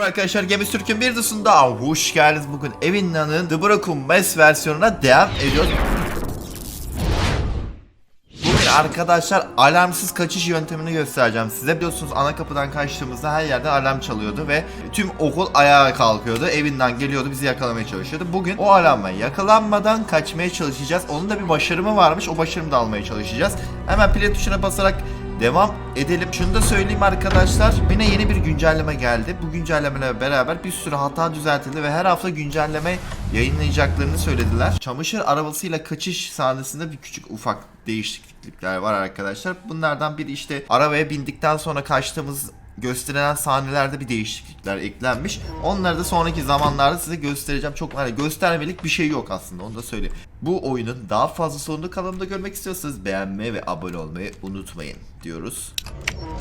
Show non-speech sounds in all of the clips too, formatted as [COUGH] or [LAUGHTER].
Merhaba arkadaşlar Gemi Türk'ün bir dışında hoş geldiniz bugün Evinna'nın The Broken Mess versiyonuna devam ediyoruz. Bugün arkadaşlar alarmsız kaçış yöntemini göstereceğim size. Biliyorsunuz ana kapıdan kaçtığımızda her yerde alarm çalıyordu ve tüm okul ayağa kalkıyordu. Evinden geliyordu bizi yakalamaya çalışıyordu. Bugün o alarma yakalanmadan kaçmaya çalışacağız. Onun da bir başarımı varmış. O başarımı da almaya çalışacağız. Hemen play tuşuna basarak Devam edelim. Şunu da söyleyeyim arkadaşlar. Yine yeni bir güncelleme geldi. Bu güncellemeyle beraber bir sürü hata düzeltildi ve her hafta güncelleme yayınlayacaklarını söylediler. Çamaşır arabasıyla kaçış sahnesinde bir küçük ufak değişiklikler var arkadaşlar. Bunlardan biri işte arabaya bindikten sonra kaçtığımız gösterilen sahnelerde bir değişiklikler eklenmiş. Onları da sonraki zamanlarda size göstereceğim. Çok hani göstermelik bir şey yok aslında onu da söyleyeyim. Bu oyunun daha fazla sonunu kanalımda görmek istiyorsanız beğenmeyi ve abone olmayı unutmayın diyoruz.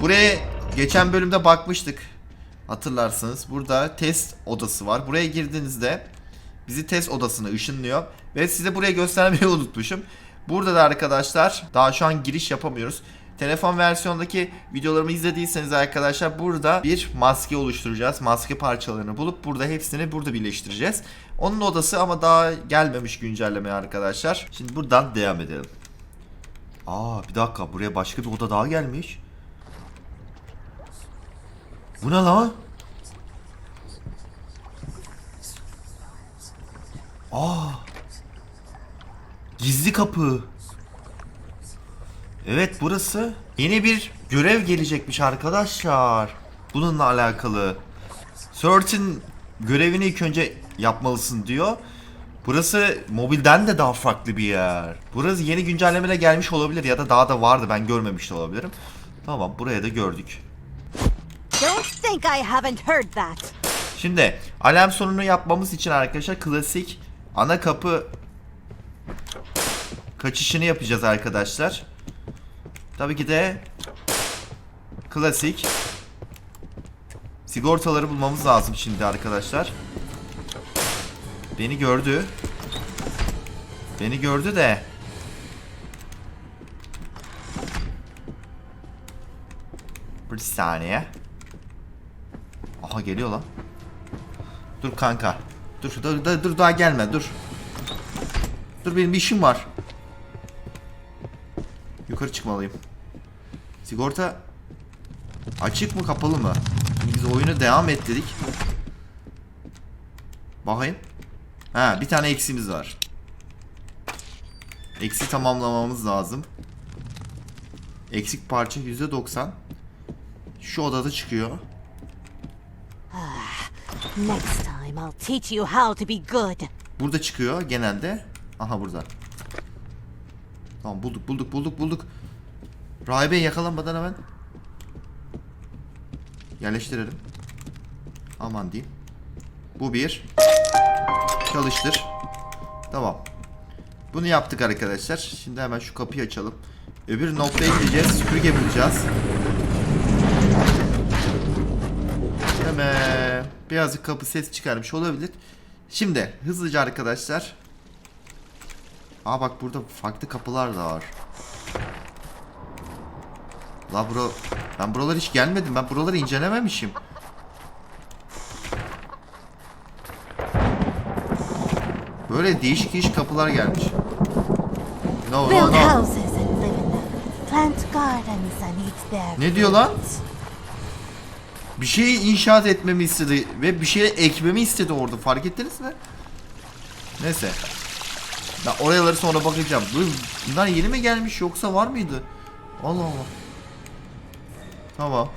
Buraya geçen bölümde bakmıştık. Hatırlarsınız. Burada test odası var. Buraya girdiğinizde bizi test odasına ışınlıyor. Ve size buraya göstermeyi [LAUGHS] unutmuşum. Burada da arkadaşlar daha şu an giriş yapamıyoruz. Telefon versiyondaki videolarımı izlediyseniz arkadaşlar burada bir maske oluşturacağız. Maske parçalarını bulup burada hepsini burada birleştireceğiz. Onun odası ama daha gelmemiş güncelleme arkadaşlar. Şimdi buradan devam edelim. Aa bir dakika buraya başka bir oda daha gelmiş. Bu ne lan? Aa. Gizli kapı. Evet burası yeni bir görev gelecekmiş arkadaşlar. Bununla alakalı. Certain görevini ilk önce yapmalısın diyor. Burası mobilden de daha farklı bir yer. Burası yeni güncellemeyle gelmiş olabilir ya da daha da vardı ben görmemiş de olabilirim. Tamam buraya da gördük. Don't think I haven't heard that. Şimdi alarm sonunu yapmamız için arkadaşlar klasik ana kapı kaçışını yapacağız arkadaşlar. Tabii ki de klasik sigortaları bulmamız lazım şimdi arkadaşlar. Beni gördü. Beni gördü de. Bir saniye. Aha geliyor lan. Dur kanka. Dur dur dur, dur daha gelme dur. Dur benim bir işim var. Yukarı çıkmalıyım. Sigorta açık mı kapalı mı? Şimdi Biz oyunu devam et dedik. Bakayım. Ha bir tane eksimiz var. Eksi tamamlamamız lazım. Eksik parça %90. Şu odada çıkıyor. Next time I'll teach you how to be good. Burada çıkıyor genelde. Aha burada. Tamam bulduk bulduk bulduk bulduk. Rahibe yakalanmadan hemen yerleştirelim. Aman diyeyim. Bu bir. Çalıştır. Tamam. Bunu yaptık arkadaşlar. Şimdi hemen şu kapıyı açalım. Öbür noktaya gideceğiz. Süpürge bulacağız. Hemen birazcık kapı ses çıkarmış olabilir. Şimdi hızlıca arkadaşlar. Aa bak burada farklı kapılar da var. La bro ben buralara hiç gelmedim. Ben buraları incelememişim. Böyle değişik değişik kapılar gelmiş. No no no. Ne diyor lan? Bir şeyi inşaat etmemi istedi ve bir şeye ekmemi istedi orada. Fark ettiniz mi? Neyse. Ben oraları sonra bakacağım. Bu- Bunlar yeni mi gelmiş yoksa var mıydı? Allah Allah. Tamam.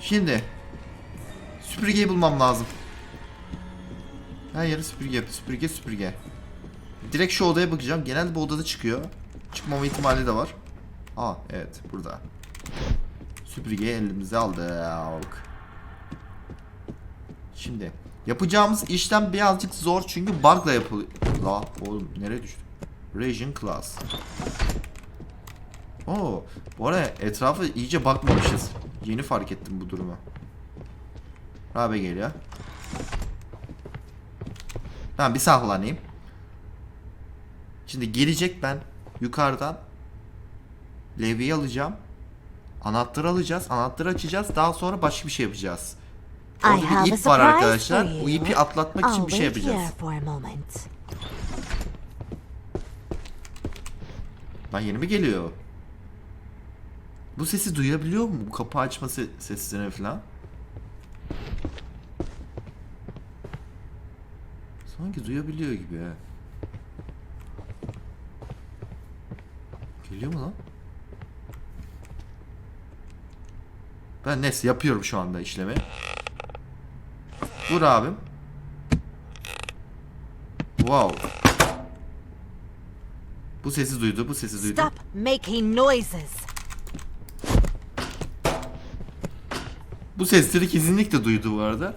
Şimdi süpürgeyi bulmam lazım. Her yeri süpürge, süpürge, süpürge. Direkt şu odaya bakacağım. Genelde bu odada çıkıyor. Çıkmama ihtimali de var. Aa evet burada. Süpürgeyi elimize aldık. Şimdi yapacağımız işlem birazcık zor çünkü bug'la yapılıyor. La oğlum nereye düştüm? Region Class. Oo, bu arada etrafı iyice bakmamışız. Yeni fark ettim bu durumu. Rabe geliyor. Tamam bir sahlanayım. Şimdi gelecek ben yukarıdan levyeyi alacağım. Anahtarı alacağız. Anahtarı açacağız. Daha sonra başka bir şey yapacağız. Orada bir ip var arkadaşlar. O ipi atlatmak için bir şey yapacağız. Lan yeni mi geliyor? Bu sesi duyabiliyor mu? Bu kapı açma se- seslerini falan. Sanki duyabiliyor gibi ha. Geliyor mu lan? Ben neyse yapıyorum şu anda işlemi. Dur abim. Wow. Bu sesi duydu, bu sesi duydu. Stop making noises. Bu sesleri kesinlikle duydu bu arada.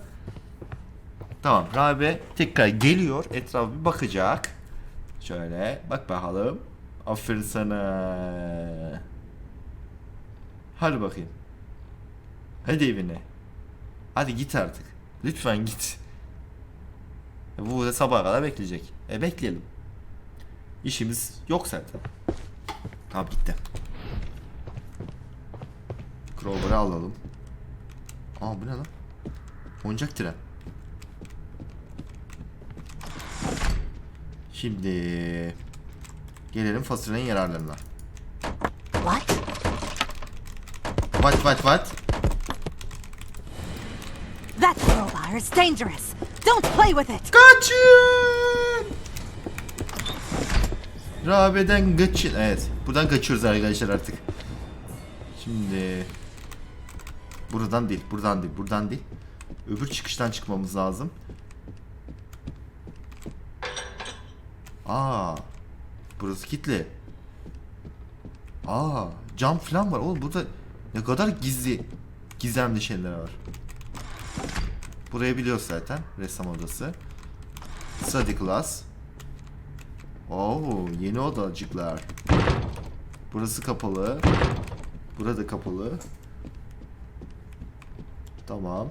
Tamam, Rabe tekrar geliyor, etrafa bir bakacak. Şöyle, bak bakalım. Aferin sana. Hadi bakayım. Hadi evine. Hadi git artık. Lütfen git. E, Bu da sabaha kadar bekleyecek. E bekleyelim. İşimiz yok zaten. Tamam gitti. Crowbar'ı alalım. Aa bu ne lan? Oyuncak tren. Şimdi gelelim fasulyenin yararlarına. What? What what what? That crowbar is dangerous. Don't play with it. Kaçın! Rabe'den kaçın. Evet. Buradan kaçıyoruz arkadaşlar artık. Şimdi buradan değil, buradan değil, buradan değil. Öbür çıkıştan çıkmamız lazım. Aa. Burası kilitli. Aa, cam falan var. Oğlum burada ne kadar gizli, gizemli şeyler var. Burayı biliyoruz zaten. Ressam odası. Study class. Oo, yeni odacıklar. Burası kapalı. Burada kapalı. Tamam.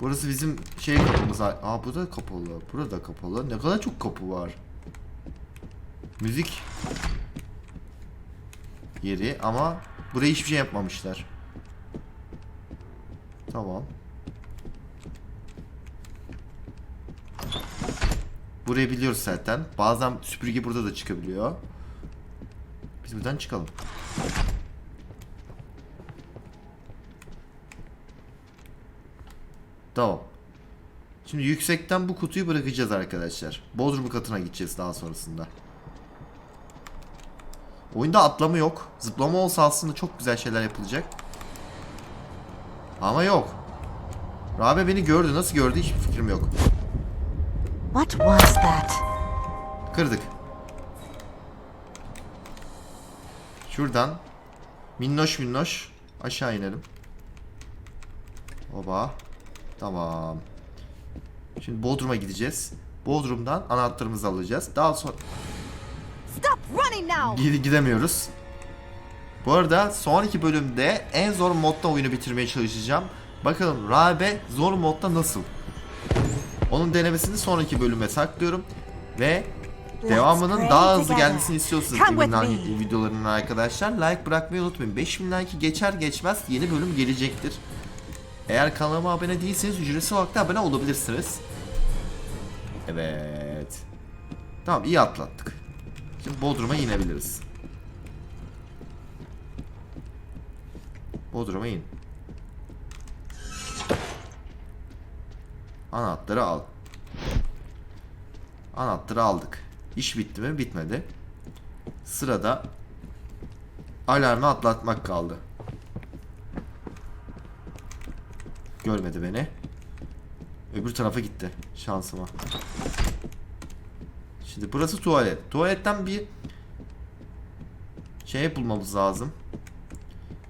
Burası bizim şey kapımız. Aa bu da kapalı. Burada kapalı. Ne kadar çok kapı var. Müzik yeri ama buraya hiçbir şey yapmamışlar. Tamam. Burayı biliyoruz zaten. Bazen süpürge burada da çıkabiliyor. Biz buradan çıkalım. Tamam. Şimdi yüksekten bu kutuyu bırakacağız arkadaşlar. Bodrum katına gideceğiz daha sonrasında. Oyunda atlama yok. Zıplama olsa aslında çok güzel şeyler yapılacak. Ama yok. Rabe beni gördü. Nasıl gördü hiçbir fikrim yok. What was that? Kırdık. Şuradan minnoş minnoş aşağı inelim. Oba. Tamam. Şimdi Bodrum'a gideceğiz. Bodrum'dan anahtarımızı alacağız. Daha sonra Stop running now. Gide- gidemiyoruz. Bu arada sonraki bölümde en zor modda oyunu bitirmeye çalışacağım. Bakalım Rabe zor modda nasıl? Onun denemesini sonraki bölüme saklıyorum. Ve devamının daha hızlı gelmesini istiyorsanız videolarının arkadaşlar like bırakmayı unutmayın. 5000 like geçer geçmez yeni bölüm gelecektir. Eğer kanalıma abone değilseniz ücretsiz olarak da abone olabilirsiniz. Evet. Tamam iyi atlattık. Şimdi Bodrum'a inebiliriz. Bodrum'a in. Anahtarı al. Anahtarı aldık. İş bitti mi? Bitmedi. Sırada alarmı atlatmak kaldı. Görmedi beni. Öbür tarafa gitti. Şansıma. Şimdi burası tuvalet. Tuvaletten bir şey bulmamız lazım.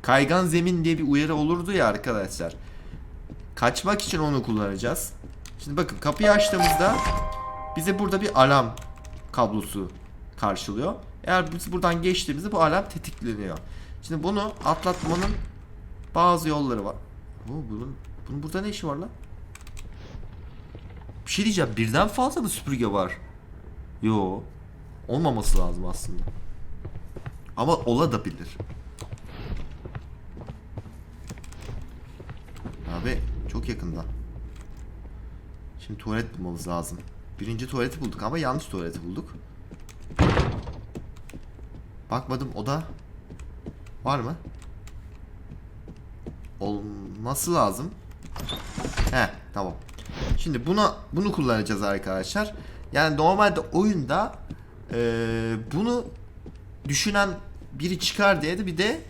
Kaygan zemin diye bir uyarı olurdu ya arkadaşlar. Kaçmak için onu kullanacağız. Şimdi bakın kapıyı açtığımızda bize burada bir alarm kablosu karşılıyor. Eğer biz buradan geçtiğimizde bu alarm tetikleniyor. Şimdi bunu atlatmanın bazı yolları var. Oo, bunun, bunun burada ne işi var lan? Bir şey diyeceğim. Birden fazla mı süpürge var? Yo. Olmaması lazım aslında. Ama ola da bilir. Abi Çok yakında. Şimdi tuvalet bulmamız lazım. Birinci tuvaleti bulduk ama yanlış tuvaleti bulduk. Bakmadım oda var mı? Olması lazım. He tamam. Şimdi buna bunu kullanacağız arkadaşlar. Yani normalde oyunda eee, bunu düşünen biri çıkar diye de bir de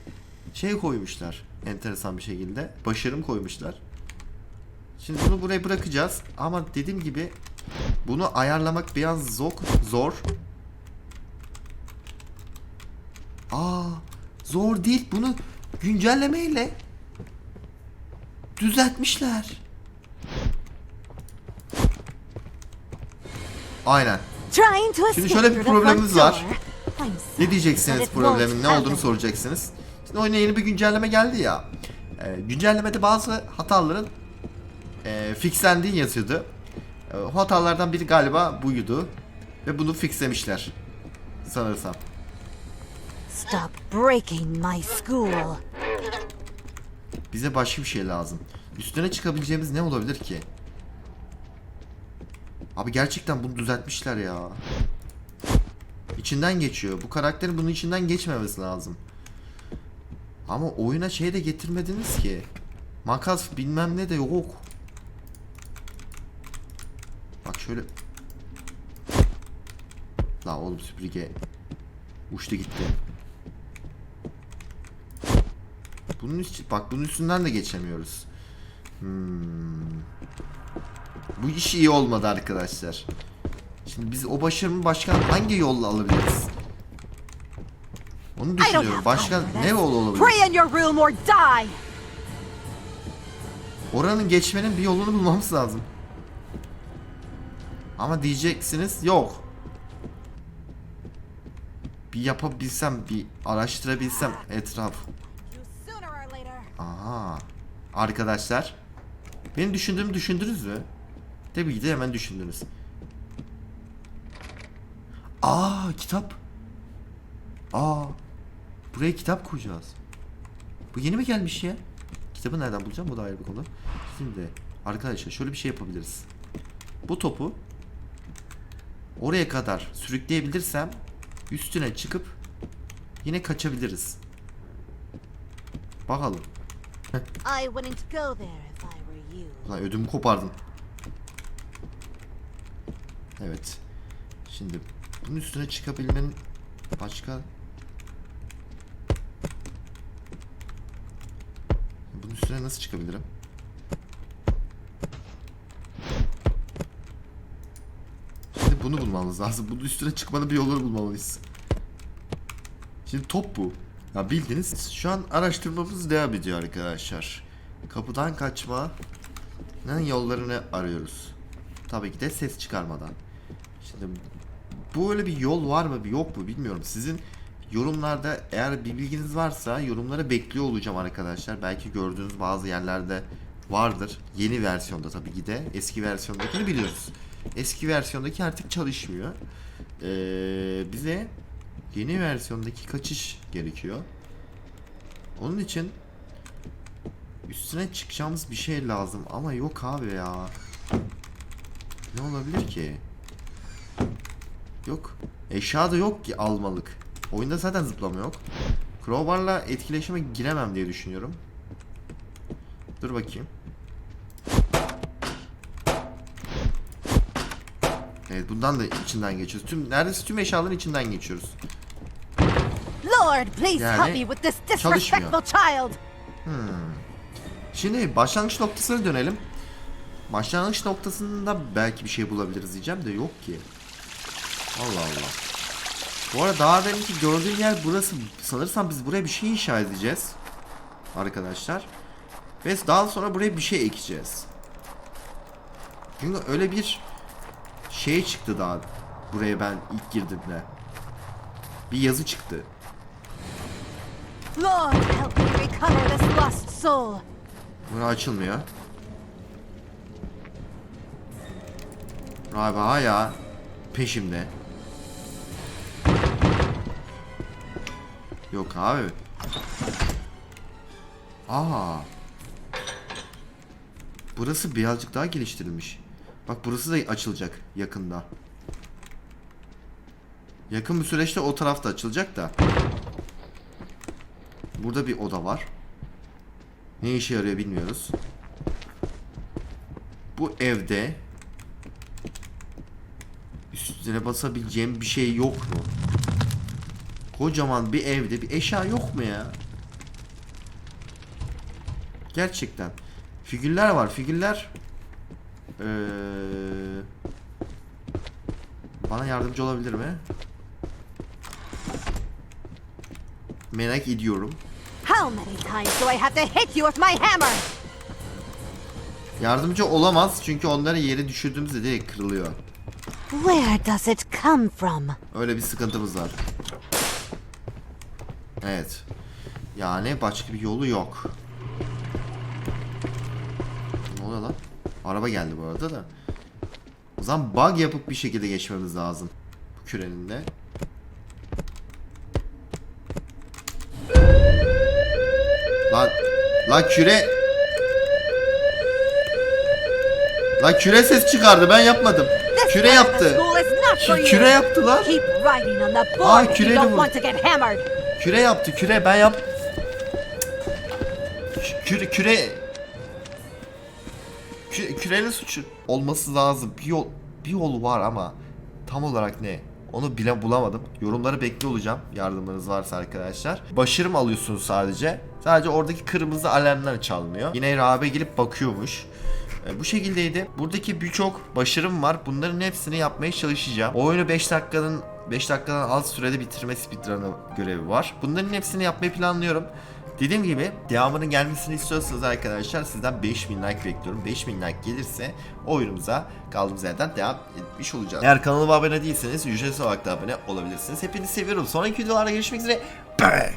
şey koymuşlar. Enteresan bir şekilde. Başarım koymuşlar. Şimdi bunu buraya bırakacağız. Ama dediğim gibi bunu ayarlamak biraz zor. Zor. Aa, zor değil. Bunu güncellemeyle düzeltmişler. Aynen. Şimdi şöyle bir problemimiz var. Ne diyeceksiniz problemin ne olduğunu soracaksınız. Şimdi oyuna yeni bir güncelleme geldi ya. Ee, güncellemede bazı hataların e, fixlendiği yazıyordu. E, o hatalardan biri galiba buydu. Ve bunu fixlemişler. Sanırsam. Stop breaking my school. Bize başka bir şey lazım. Üstüne çıkabileceğimiz ne olabilir ki? Abi gerçekten bunu düzeltmişler ya. İçinden geçiyor. Bu karakterin bunun içinden geçmemesi lazım. Ama oyuna şey de getirmediniz ki. Makas bilmem ne de yok. Bak şöyle. La oğlum süpürge uçtu gitti. Bunun üst, bak bunun üstünden de geçemiyoruz. Hmm. Bu iş iyi olmadı arkadaşlar. Şimdi biz o başarımı başka hangi yolla alabiliriz? Onu düşünüyorum. have Başka time for ne yol olabilir? Oranın geçmenin bir yolunu bulmamız lazım. Ama diyeceksiniz yok. Bir yapabilsem, bir araştırabilsem etraf. Aha. Arkadaşlar. Benim düşündüğümü düşündünüz mü? Tabii ki de hemen düşündünüz. Aa kitap. Aa. Buraya kitap koyacağız. Bu yeni mi gelmiş ya? Kitabı nereden bulacağım? Bu da ayrı bir konu. Şimdi arkadaşlar şöyle bir şey yapabiliriz. Bu topu oraya kadar sürükleyebilirsem üstüne çıkıp yine kaçabiliriz. Bakalım. [LAUGHS] I wouldn't go there if I were you. Lan ödümü kopardın. Evet. Şimdi bunun üstüne çıkabilmenin başka Bunun üstüne nasıl çıkabilirim? Şimdi bunu bulmamız lazım. Bunun üstüne çıkmanın bir yolunu bulmalıyız. Şimdi top bu. Ya bildiğiniz şu an araştırmamız devam ediyor arkadaşlar. Kapıdan kaçmanın yollarını arıyoruz. Tabii ki de ses çıkarmadan. Şimdi bu öyle bir yol var mı yok mu bilmiyorum. Sizin yorumlarda eğer bir bilginiz varsa yorumlara bekliyor olacağım arkadaşlar. Belki gördüğünüz bazı yerlerde vardır. Yeni versiyonda tabii ki de. Eski versiyondakini biliyoruz. Eski versiyondaki artık çalışmıyor. Ee, bize yeni versiyondaki kaçış gerekiyor. Onun için üstüne çıkacağımız bir şey lazım ama yok abi ya. Ne olabilir ki? Yok. Eşya da yok ki almalık. Oyunda zaten zıplama yok. Crowbar'la etkileşime giremem diye düşünüyorum. Dur bakayım. Evet bundan da içinden geçiyoruz. Tüm neredeyse tüm eşyaların içinden geçiyoruz. Lord, please Yani help me with this disrespectful child. Şimdi başlangıç noktasına dönelim. Başlangıç noktasında belki bir şey bulabiliriz diyeceğim de yok ki. Allah Allah. Bu arada daha deminki gördüğün yer burası. Sanırsam biz buraya bir şey inşa edeceğiz. Arkadaşlar. Ve daha sonra buraya bir şey ekeceğiz. Çünkü öyle bir şey çıktı daha buraya ben ilk girdiğimde. Bir yazı çıktı. Lord, help me recover this lost soul. Bura açılmıyor. Galiba hala peşimde. Yok abi. Aa. burası birazcık daha geliştirilmiş. Bak burası da açılacak yakında. Yakın bir süreçte o tarafta açılacak da. Burada bir oda var. Ne işe yarıyor bilmiyoruz. Bu evde üstüne basabileceğim bir şey yok mu? Kocaman bir evde bir eşya yok mu ya? Gerçekten. Figürler var. Figürler ee, bana yardımcı olabilir mi? Merak ediyorum. How many times do I have to hit you with my hammer? Yardımcı olamaz çünkü onları yere düşürdüğümüzde direkt kırılıyor. Where does it come from? Öyle bir sıkıntımız var. Evet. Yani başka bir yolu yok. Ne oluyor lan? Araba geldi bu arada da. O zaman bug yapıp bir şekilde geçmemiz lazım. Bu kürenin de. Lan, lan küre... Lan küre ses çıkardı ben yapmadım. Küre yaptı. Küre yaptı lan. Aa, küreli bu. Küre yaptı küre ben yap. Kü- Küre küre Kü- kürenin suçu olması lazım. Bir yol bir yol var ama tam olarak ne? Onu bile bulamadım. Yorumları bekliyor olacağım. Yardımlarınız varsa arkadaşlar. Başarım alıyorsunuz sadece. Sadece oradaki kırmızı alarmlar çalmıyor. Yine Rabe gelip bakıyormuş. E, bu şekildeydi. Buradaki birçok başarım var. Bunların hepsini yapmaya çalışacağım. O oyunu 5 dakikanın 5 dakikadan az sürede bitirme speedrun'ı görevi var. Bunların hepsini yapmayı planlıyorum. Dediğim gibi devamının gelmesini istiyorsanız arkadaşlar sizden 5000 like bekliyorum. 5000 like gelirse oyunumuza kaldığımız yerden devam etmiş olacağız. Eğer kanalıma abone değilseniz ücretsiz olarak da abone olabilirsiniz. Hepinizi seviyorum. Sonraki videolarda görüşmek üzere. Bye.